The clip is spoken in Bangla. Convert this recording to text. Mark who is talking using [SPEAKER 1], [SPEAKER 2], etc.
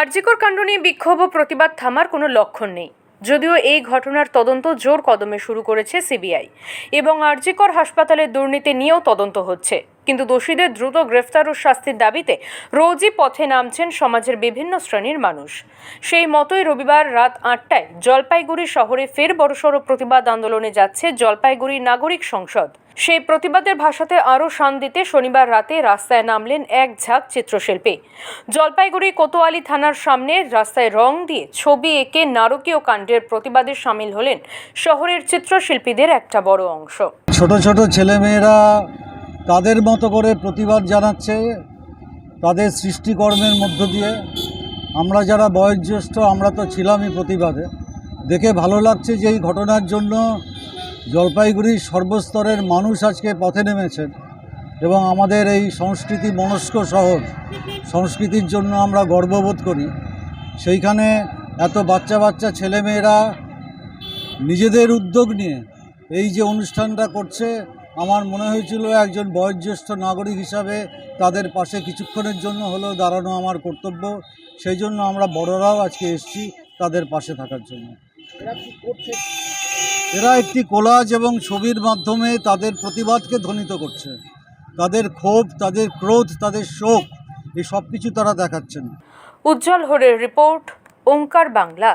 [SPEAKER 1] আরজিকর কাণ্ড নিয়ে বিক্ষোভ ও প্রতিবাদ থামার কোনো লক্ষণ নেই। যদিও এই ঘটনার তদন্ত জোর কদমে শুরু করেছে সিবিআই এবং আরজিকর হাসপাতালের দুর্নীতি নিয়েও তদন্ত হচ্ছে। কিন্তু দোষীদের দ্রুত গ্রেফতার ও শাস্তির দাবিতে রোজই পথে নামছেন সমাজের বিভিন্ন শ্রেণির মানুষ। সেই মতোই রবিবার রাত আটটায় জলপাইগুড়ি শহরে ফের বড়সড় প্রতিবাদ আন্দোলনে যাচ্ছে জলপাইগুড়ি নাগরিক সংসদ। সেই প্রতিবাদের ভাষাতে আরও শান দিতে শনিবার রাতে রাস্তায় নামলেন এক ঝাঁক চিত্রশিল্পী। জলপাইগুড়ি কোতোয়ালি থানার সামনে রাস্তায় রং দিয়ে ছবি এঁকে নারকীয় কাণ্ডের প্রতিবাদে সামিল হলেন শহরের চিত্রশিল্পীদের একটা বড় অংশ।
[SPEAKER 2] ছোট ছোট ছেলেমেয়েরা তাদের মতো করে প্রতিবাদ জানাচ্ছে, তাদের সৃষ্টিকর্মের মধ্য দিয়ে। আমরা যারা বয়োজ্যেষ্ঠ, আমরা তো ছিলামই প্রতিবাদে। দেখে ভালো লাগছে যে এই ঘটনার জন্য জলপাইগুড়ির সর্বস্তরের মানুষ আজকে পথে নেমেছেন এবং আমাদের এই সংস্কৃতি মনস্ক শহর, সংস্কৃতির জন্য আমরা গর্ববোধ করি। সেইখানে এত বাচ্চা বাচ্চা ছেলেমেয়েরা নিজেদের উদ্যোগ নিয়ে এই যে অনুষ্ঠানটা করছে আমার মনে হয়েছিল একজন বয়োজ্যেষ্ঠ নাগরিক হিসাবে তাদের পাশে কিছুক্ষণের জন্য হলেও দাঁড়ানো আমার কর্তব্য। সেই জন্য আমরা বড়রাও আজকে এসেছি তাদের পাশে থাকার জন্য। এরা একটি কোলাজ এবং ছবির মাধ্যমে তাদের প্রতিবাদকে ধ্বনিত করছে। তাদের ক্ষোভ তাদের ক্রোধ তাদের শোক এই সব কিছু তারা দেখাচ্ছেন।
[SPEAKER 1] উজ্জ্বল হরের রিপোর্ট ওঙ্কার বাংলা।